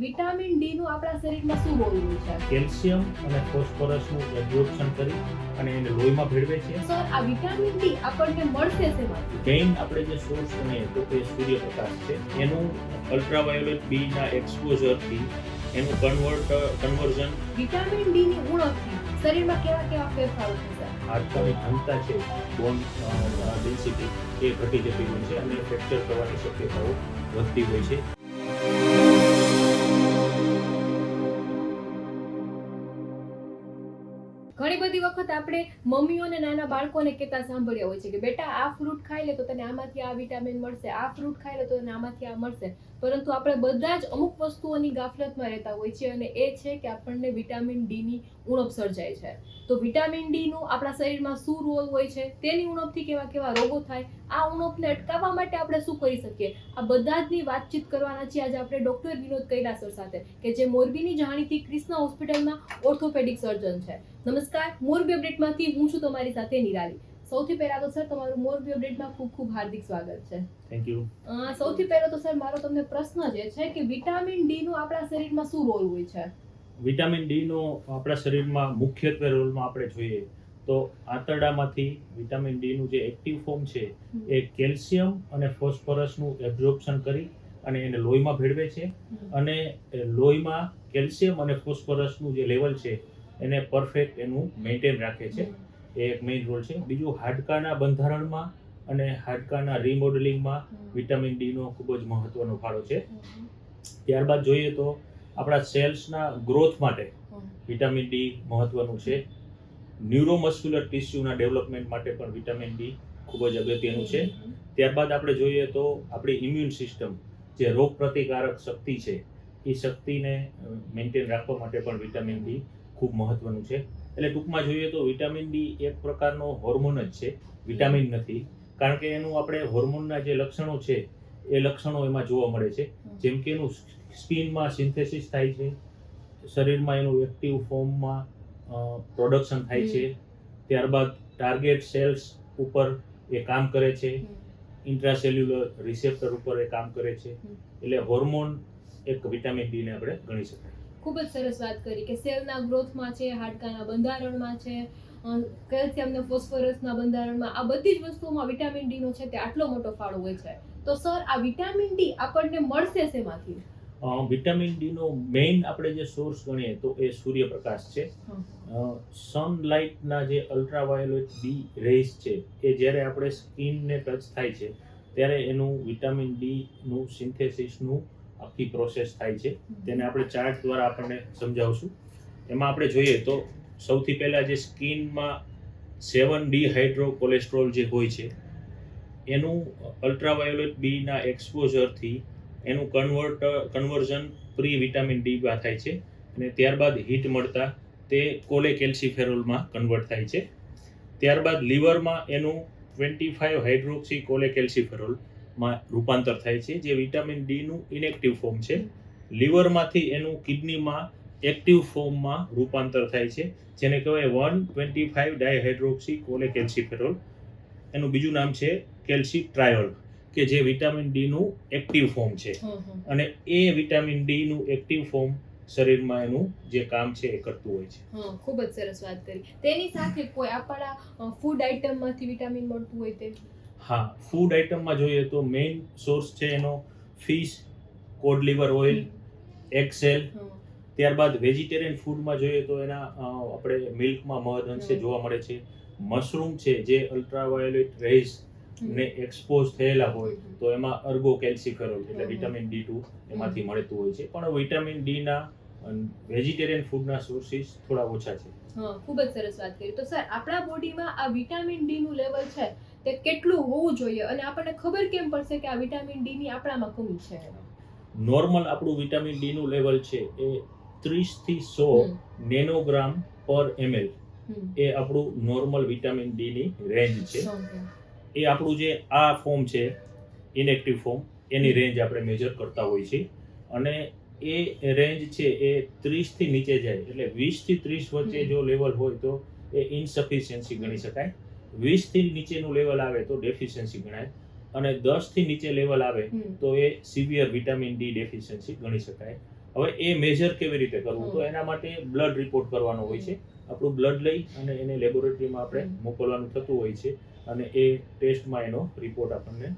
Vitamin D નું આપણા શરીરમાં શું રોલ છે? કેલ્શિયમ અને ફોસ્ફરસનું એબ્સોર્પ્શન કરી અને એને લોહીમાં ભેળવે છે. સર આ વિટામિન ડી આપણને મળશે શેમાંથી મેઇન આપણે જે સોર્સ ગણીએ તો તે સૂર્યપ્રકાશ છે એનું અલ્ટ્રાવાયોલેટ બી ના એક્સપોઝરથી એનું કન્વર્ટ કન્વર્ઝન વિટામિન ડી ની ઉણપથી શરીરમાં કેવા કેવા ફેરફારો થશે હાડકાની ઘનતા છે બોન ડેન્સિટી એ ઘટી જતી હોય છે અને ફ્રેક્ચર થવાની શક્યતાઓ વધતી હોય છે. ઘણી બધી વખત આપણે મમ્મીઓ અને નાના બાળકોને કહેતા સાંભળ્યા હોય છે કે બેટા, આ ફ્રૂટ ખાઈ લે તો તને આમાંથી આ વિટામિન મળશે, આ ફ્રૂટ ખાઈ લે તો તને આમાંથી આ મળશે. પરંતુ આપણે બધા જ અમુક વસ્તુઓની ગાફલતમાં રહેતા હોય છે અને એ છે કે આપણને વિટામિન ડી ની ઉણપ સર્જાય છે. તો વિટામિન ડી નું આપણા શરીરમાં શું રોલ હોય છે તેની ઉણપથી કેવા કેવા રોગો થાય આ ઉણપને અટકાવવા માટે આપણે શું કરી શકીએ? આ બધા જની વાતચીત કરવાના છીએ. આજે આપણે ડોક્ટર વિનોદ કૈલાસર સાથે કે જે મોરબીની જાણીતી ક્રિષ્ના હોસ્પિટલમાં ઓર્થોપેડિક સર્જન છે. નમસ્કાર મોરબી અપડેટમાંથી હું છું તમારી સાથે નિરાલી. સૌથી પહેલા તો સર તમારું મોરબી અપડેટમાં ખૂબ ખૂબ હાર્દિક સ્વાગત છે. થેન્ક યુ સૌથી પહેલો તો સર મારો તમને પ્રશ્ન જે છે કે વિટામિન ડી નું આપણા શરીરમાં શું રોલ હોય છે? વિટામિન ડી નો આપણા શરીરમાં મુખ્યત્વે રોલમાં આપણે જોઈએ તો આંતરડામાંથી વિટામિન ડીનું જે એક્ટિવ ફોર્મ છે એ કેલ્શિયમ અને ફોસ્ફરસનું એબ્ઝોર્પ્શન કરી અને એને લોહીમાં ભેળવે છે. અને લોહીમાં કેલ્શિયમ અને ફોસ્ફરસનું જે લેવલ છે એને પરફેક્ટ એનું મેન્ટેન રાખે છે. એ એક મેઇન રોલ છે. બીજું હાડકાના બંધારણમાં અને હાડકાના રિમોડલિંગમાં વિટામિન ડીનો ખૂબ જ મહત્વનો ફાળો છે. ત્યારબાદ જોઈએ તો આપણા સેલ્સના ગ્રોથ માટે વિટામિન ડી મહત્વનું છે. ન્યુરોમસ્ક્યુલર ટિશ્યુના ડેવલપમેન્ટ માટે પણ વિટામિન ડી ખૂબ જ અગત્યનું છે. ત્યારબાદ આપણે જોઈએ તો આપણી ઇમ્યુન સિસ્ટમ જે રોગ પ્રતિકારક શક્તિ છે એ શક્તિને મેન્ટેન રાખવા માટે પણ વિટામિન ડી ખૂબ મહત્વનું છે. એટલે ટૂંકમાં જોઈએ તો વિટામિન ડી એક પ્રકારનો હોર્મોન જ છે. વિટામિન નથી. કારણ કે એનું આપણે હોર્મોનના જે લક્ષણો છે એ લક્ષણો એમાં જોવા મળે છે. જેમ કે એનું સ્કિનમાં સિન્થેસિસ થાય છે શરીરમાં એનું એક્ટિવ ફોર્મમાં પ્રોડક્શન થાય છે. ત્યારબાદ ટાર્ગેટ સેલ્સ ઉપર એ કામ કરે છે. ઇન્ટ્રાસેલ્યુલર રિસેપ્ટર ઉપર એ કામ કરે છે. એટલે હોર્મોન એક વિટામિન ડી ને આપણે ગણી શકાય. ખૂબ જ સરસ વાત કરી કે સેલના ગ્રોથમાં છે હાડકાના બંધારણમાં છે કેલ્શિયમ ને ફોસ્ફરસના બંધારણમાં આ બધી જ વસ્તુઓમાં વિટામિન ડી નો છે તે આટલો મોટો ફાળો હોય છે. તો સર આ વિટામિન ડી આપણને મળશે શેમાંથી? વિટામિન ડી નો મેઇન આપણે જે સોર્સ ગણીએ તો એ સૂર્યપ્રકાશ છે. સનલાઇટના જે અલ્ટ્રાવાયોલેટ બી રેઝ છે એ જ્યારે આપણે સ્કિનને ટચ થાય છે ત્યારે એનું વિટામિન ડીનું સિન્થેસિસનું આખી પ્રોસેસ થાય છે. તેને આપણે ચાર્ટ દ્વારા આપણને સમજાવશું. એમાં આપણે જોઈએ તો સૌથી પહેલાં જે સ્કિનમાં સેવન ડી હાઇડ્રો કોલેસ્ટ્રોલ જે હોય છે એનું અલ્ટ્રાવાયોલેટ બીના એક્સપોઝરથી એનું convert conversion pre vitamin D માં થાય છે. અને ત્યારબાદ હીટ મળતા તે કોલે કેલ્સીફેરોલમાં કન્વર્ટ થાય છે. ત્યારબાદ લીવરમાં એનું ટ્વેન્ટી ફાઇવ હાઇડ્રોક્સી કોલે કેલ્સીફેરોલમાં રૂપાંતર થાય છે, જે વિટામિન ડીનું ઇનેક્ટિવ ફોર્મ છે. લીવરમાંથી એનું કિડનીમાં એક્ટિવ ફોર્મમાં રૂપાંતર થાય છે, જેને કહેવાય one twenty five dihydroxy cholecalciferol. એનું બીજું નામ છે કેલ્સી ટ્રાયોલ કે જે વિટામિન ડી નું એક્ટિવ ફોર્મ છે. અને એ વિટામિન ડી નું એક્ટિવ ફોર્મ શરીરમાં એનું જે કામ છે એ કરતું હોય છે. હા ખૂબ જ સરસ વાત કરી. તેની સાથે કોઈ આપણા ફૂડ આઇટમમાંથી વિટામિન મળતું હોય તે હા ફૂડ આઇટમમાં જોઈએ તો મેઇન સોર્સ છે એનો ફિશ કોડ લિવર ઓઇલ એક્સેલ ત્યારબાદ વેજીટેરિયન ફૂડમાં જોઈએ તો એના આપણે મિલ્કમાં મહદ અંશે જોવા મળે છે. મશરૂમ છે જે અલ્ટ્રાવાયોલેટ રેઝ ને એક્સપોઝ થયેલા હોય તો એમાં અર્ગો કેલ્સીફેરોલ એટલે વિટામિન ડી ટુ એમાંથી મળતું હોય છે. પણ વિટામિન ડી ના વેજીટેરિયન ફૂડના સોર્સિસ થોડા ઓછા છે. હા ખૂબ જ સરસ વાત કરી. તો સર આપણા બોડીમાં આ વિટામિન ડી નું લેવલ છે તે કેટલું હોવું જોઈએ? અને આપણને ખબર કેમ પડશે કે આ વિટામિન ડી ની આપણામાં કમી છે? નોર્મલ આપણું વિટામિન ડી નું લેવલ છે એ ત્રીસથી સો નેનોગ્રામ પર એમએલ એ આપણું નોર્મલ વિટામિન ડી ની રેન્જ છે. એ આપણું જે આ ફોર્મ છે ઇનએક્ટિવ ફોર્મ એની રેન્જ આપણે મેજર કરતા હોઈએ છીએ. અને એ રેન્જ છે એ 30 થી નીચે જાય. એટલે વીસથી ત્રીસ વચ્ચે જો લેવલ હોય તો એ ઇનસફિશિયન્સી ગણી શકાય. વીસથી નીચેનું લેવલ આવે તો ડેફિશિયન્સી ગણાય. અને દસથી નીચે લેવલ આવે તો એ સિવિયર વિટામિન ડી ડેફિશિયન્સી ગણી શકાય. હવે એ મેજર કેવી રીતે કરવું? તો એના માટે બ્લડ રિપોર્ટ કરવાનો હોય છે. આપણું બ્લડ લઈ અને એને લેબોરેટરીમાં આપણે મોકલવાનું થતું હોય છે. અને એ ટેસ્ટમાં એનો રિપોર્ટ આપણને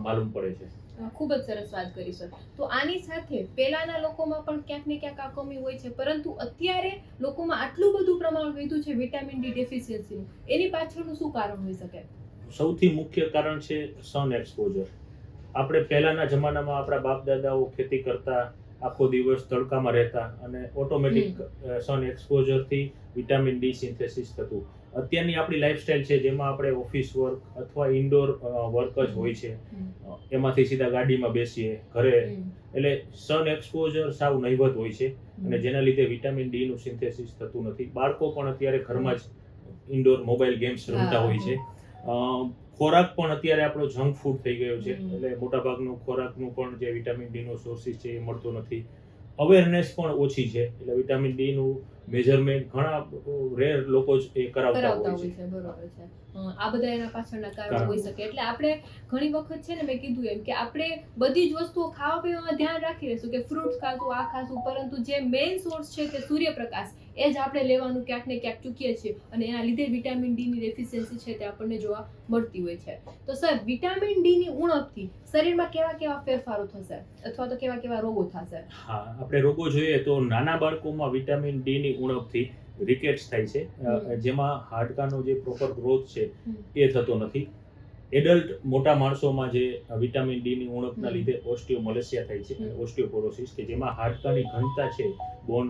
માલુમ પડે છે. ખૂબ જ સરસ વાત કરી સર તો આની સાથે પહેલાના લોકોમાં પણ ક્યાંક ને ક્યાંક આ કમી હોય છે પરંતુ અત્યારે લોકોમાં આટલું બધું પ્રમાણ વધ્યું છે વિટામિન ડી ડેફિશિયન્સીનું એની પાછળનું શું કારણ હોઈ શકે? સૌથી મુખ્ય કારણ છે સન એક્સપોઝર આપણે પહેલાના જમાનામાં આપણા બાપ દાદાઓ ખેતી કરતા આખો દિવસ તડકામાં રહેતા અને ઓટોમેટિક સન એક્સપોઝરથી વિટામિન ડી સિન્થેસિસ થતું. અત્યારની આપણી લાઈફસ્ટાઈલ છે જેમાં આપણે ઓફિસ વર્ક અથવા ઇન્ડોર વર્ક જ હોય છે. એમાંથી સીધા ગાડીમાં બેસીએ ઘરે. એટલે સન એક્સપોઝર સાવ નહીવત હોય છે અને જેના લીધે વિટામિન ડી નું સિન્થેસિસ થતું નથી. બાળકો પણ અત્યારે ઘરમાં જ ઇન્ડોર મોબાઈલ ગેમ્સ રમતા હોય છે. ખોરાક પણ અત્યારે આપણો જંક ફૂડ થઈ ગયો છે. એટલે મોટાભાગનો ખોરાકનું પણ જે વિટામિન ડીનો સોર્સિસ છે એ મળતો નથી. અવેરનેસ પણ ઓછી છે. એટલે વિટામિન ડી નું મેજરમેન્ટ ઘણા રેર લોકો જ એ કરાવતા હોય છે. છે બરોબર છે. આ બધા એના પાછળના કારણો હોઈ શકે. એટલે આપણે ઘણી વખત છે ને મેં કીધું એમ કે આપણે બધી જ વસ્તુઓ ખાવા પીવામાં ધ્યાન રાખી લેશું કે ફ્રૂટ્સ ખાશું આ ખાશું પરંતુ જે મેઇન સોર્સ છે તે સૂર્યપ્રકાશ એ જ આપણે લેવાનું ક્યાંક ને ક્યાંક ચૂકીએ છીએ અને એના લીધે વિટામિન ડી ની ડેફિશિયન્સી છે તે આપણને જોવા મળતી હોય છે. તો સર વિટામિન ડી ની ઉણપથી શરીરમાં કેવા કેવા ફેરફારો થશે? અથવા તો કેવા કેવા રોગો થશે? હા આપણે રોગો જોઈએ તો નાના બાળકોમાં વિટામિન ડી ની ઉણપથી રિકેટ્સ થાય છે. જેમાં હાડકાનો જે પ્રોપર ગ્રોથ છે એ થતો નથી. એડલ્ટ મોટા માણસોમાં જે વિટામિન ડી ની ઉણપના. લીધે ઓસ્ટિયોમોલેસિયા થાય છે હમ. ઓસ્ટિયોપોરોસિસ કે જેમાં હાડકાની ઘનતા છે બોન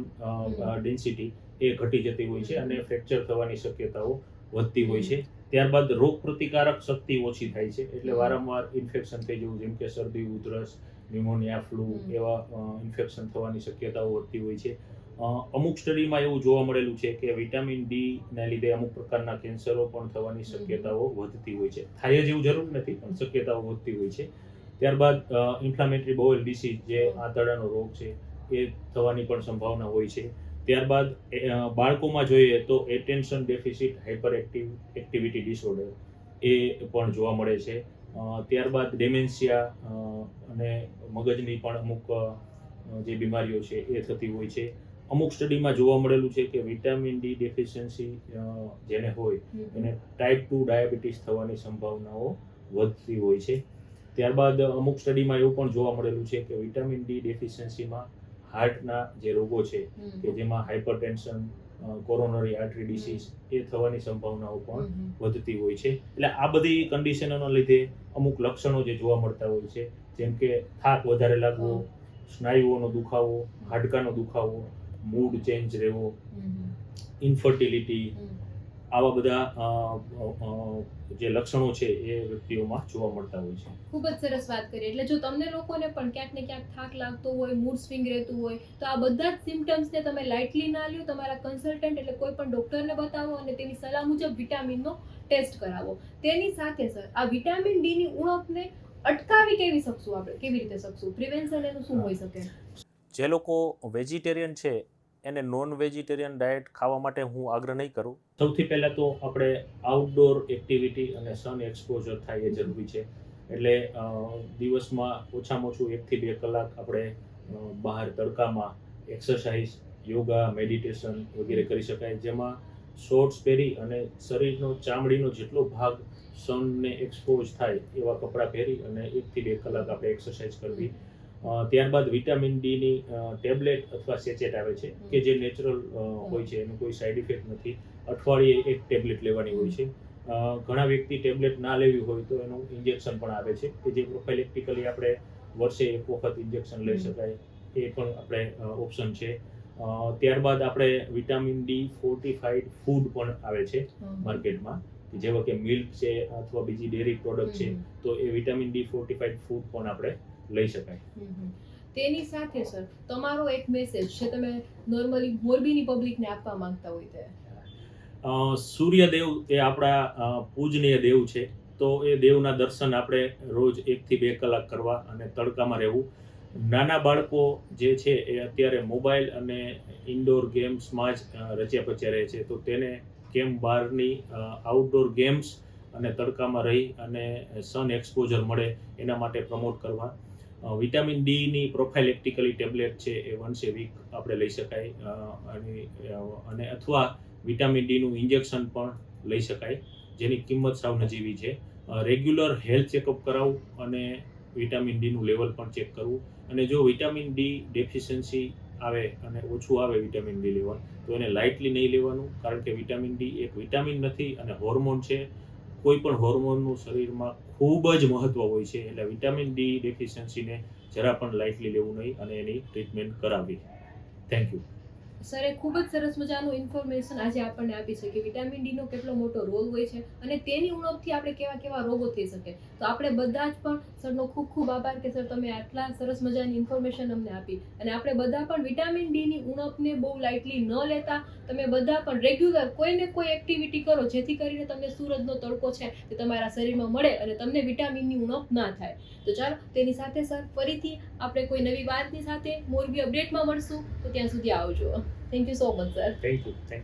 ડેન્સિટી એ ઘટી જતી હોય છે અને ફ્રેક્ચર થવાની શક્યતાઓ વધતી હોય છે. ત્યારબાદ રોગ પ્રતિકારક શક્તિ ઓછી થાય છે એટલે વારંવાર ઇન્ફેક્શન થઈ જવું જેમ કે શરદી ઉધરસ ન્યુમોનિયા ફ્લૂ એવા ઇન્ફેક્શન થવાની શક્યતાઓ વધતી હોય છે. અમુક સ્ટડીમાં એવું જોવા મળેલું છે કે વિટામિન ડી ના લીધે અમુક પ્રકારના કેન્સરો પણ થવાની શક્યતાઓ વધતી હોય છે. થાય જ એવું જરૂર નથી પણ શક્યતાઓ વધતી હોય છે. ત્યારબાદ ઇન્ફ્લામેટરી બોવેલ ડિસીઝ જે આંતરડાનો રોગ છે એ થવાની પણ સંભાવના હોય છે. ત્યારબાદ એ, બાળકોમાં જોઈએ તો attention deficit hyper active activity disorder એ પણ જોવા મળે છે. ત્યારબાદ ડેમેન્શિયા અને મગજની પણ અમુક જે બીમારીઓ છે એ થતી હોય છે. અમુક સ્ટડીમાં જોવા મળેલું છે કે વિટામિન ડી ડેફિશિયન્સી જેને હોય એને ટાઈપ ટુ ડાયાબિટીસ થવાની સંભાવનાઓ વધતી હોય છે. ત્યારબાદ અમુક સ્ટડીમાં એવું પણ જોવા મળેલું છે કે વિટામિન ડી ડેફિશિયન્સીમાં હાર્ટના જે રોગો છે કે જેમાં હાઇપરટેન્શન કોરોનરી આર્ટરી ડિસીઝ એ થવાની સંભાવનાઓ પણ વધતી હોય છે. એટલે આ બધી કન્ડિશનોના લીધે અમુક લક્ષણો જે જોવા મળતા હોય છે જેમ કે થાક વધારે લાગવો સ્નાયુઓનો દુખાવો હાડકાનો દુખાવો મૂડ ચેન્જ રહેવો ઇન્ફર્ટિલિટી આવા બધા જે લક્ષણો છે એ વ્યક્તિઓમાં જોવા મળતા હોય છે. ખૂબ જ સરસ વાત કરી. એટલે જો તમને લોકોને પણ ક્યાંક ને ક્યાંક થાક લાગતો હોય મૂડ સ્વિંગ રહેતું હોય તો આ બધા જ સિમ્ટમ્સને તમે લાઇટલી ના લ્યો તમારા કન્સલ્ટન્ટ એટલે કોઈ પણ ડોક્ટરને બતાવો અને તેની સલાહ મુજબ વિટામિનનો ટેસ્ટ કરાવો. તેની સાથે સર આ વિટામિન ડીની ઉણપને અટકાવી કેવી શકશું આપણે? કેવી રીતે શકશું? પ્રિવેન્શન એનું શું હોઈ શકે? જે લોકો વેજીટેરિયન છે એને નોન વેજીટેરિયન ડાયટ ખાવા માટે હું આગ્રહ નહીં કરું. સૌથી પહેલાં તો આપણે આઉટડોર એક્ટિવિટી અને સન એક્સપોઝર થાય એ જરૂરી છે. એટલે દિવસમાં ઓછામાં ઓછું એકથી બે કલાક આપણે બહાર તડકામાં એક્સરસાઇઝ યોગા મેડિટેશન વગેરે કરી શકાય. જેમાં શોર્ટ્સ પહેરી અને શરીરનો ચામડીનો જેટલો ભાગ સનને એક્સપોઝ થાય એવા કપડાં પહેરી અને એકથી બે કલાક આપણે એક્સરસાઇઝ કરવી. ત્યારબાદ વિટામિન ડીની ટેબ્લેટ અથવા સેચેટ આવે છે કે જે નેચરલ હોય છે એનું કોઈ સાઈડ ઇફેક્ટ નથી. અઠવાડિયે એક ટેબ્લેટ લેવાની હોય છે. ઘણા વ્યક્તિ ટેબ્લેટ ના લેવી હોય તો એનું ઇન્જેક્શન પણ આવે છે કે જે પ્રોફાઇલેક્ટિકલી આપણે વર્ષે એક વખત ઇન્જેક્શન લઈ શકાય એ પણ આપણે ઓપ્શન છે. ત્યારબાદ આપણે વિટામિન ડી ફોર્ટિફાઈડ ફૂડ પણ આવે છે માર્કેટમાં જેવા કે મિલ્ક છે અથવા બીજી ડેરી પ્રોડક્ટ છે તો એ વિટામિન ડી ફોર્ટિફાઈડ ફૂડ પણ આપણે લઈ શકાય. તેની સાથે સર તમારો એક મેસેજ છે તમે નોર્મલી મોરબીની પબ્લિકને આપવા માંગતા હોય તે સૂર્યદેવ એ આપણા પૂજનીય દેવ છે તો એ દેવના દર્શન આપણે રોજ એકથી બે કલાક કરવા અને તડકામાં રહેવું. નાના બાળકો જે છે એ અત્યારે મોબાઈલ અને ઇન્ડોર ગેમ્સમાં જ રચ્યા પચ્યા રહે છે તો તેને કેમ બહારની આઉટડોર ગેમ્સ અને તડકામાં રહી અને સન એક્સપોઝર મળે એના માટે પ્રમોટ કરવા. વિટામિન ડીની પ્રોફાઇલ પ્રોફાઇલેક્ટિકલી ટેબ્લેટ છે એ વન્સ એ વીક આપણે લઈ શકાય. અને અને અથવા વિટામિન ડીનું ઇન્જેક્શન પણ લઈ શકાય, જેની કિંમત સાવ નજીવી છે. રેગ્યુલર હેલ્થ ચેકઅપ કરાવવું અને વિટામિન ડીનું લેવલ પણ ચેક કરવું. અને જો વિટામિન ડી ડેફિશિયન્સી આવે અને ઓછું આવે વિટામિન ડી લેવલ તો એને લાઇટલી નહીં લેવાનું, કારણ કે વિટામિન ડી એક વિટામિન નથી અને હોર્મોન છે. કોઈ પણ હોર્મોનનું શરીરમાં ખૂબ જ મહત્વ હોય છે, એટલે વિટામિન ડી ડેફિશિયન્સીને જરા પણ લાઇટલી લેવું નહીં અને એની ટ્રીટમેન્ટ કરાવવી. થેન્ક યુ સરે ખૂબ જ સરસ મજાનું ઇન્ફોર્મેશન આજે આપણને આપી છે કે વિટામિન ડી નો કેટલો મોટો રોલ હોય છે અને તેની ઉણપથી આપણે કેવા કેવા રોગો થઈ શકે. તો આપણે બધા જ પણ સરનો ખૂબ ખૂબ આભાર કે સર તમે આટલા સરસ મજાની ઇન્ફોર્મેશન અમને આપી. અને આપણે બધા પણ વિટામિન ડી ની ઉણપને બહુ લાઇટલી ન લેતા, તમે બધા પણ રેગ્યુલર કોઈને કોઈ એક્ટિવિટી કરો જેથી કરીને તમને સૂરજનો તડકો છે તે તમારા શરીરમાં મળે અને તમને વિટામિનની ઉણપ ના થાય. તો ચાલો, તેની સાથે સર ફરીથી આપણે કોઈ નવી વાતની સાથે મોરબી અપડેટમાં મળશું. તો ત્યાં સુધી આવજો. Thank you so much sir thank you thank you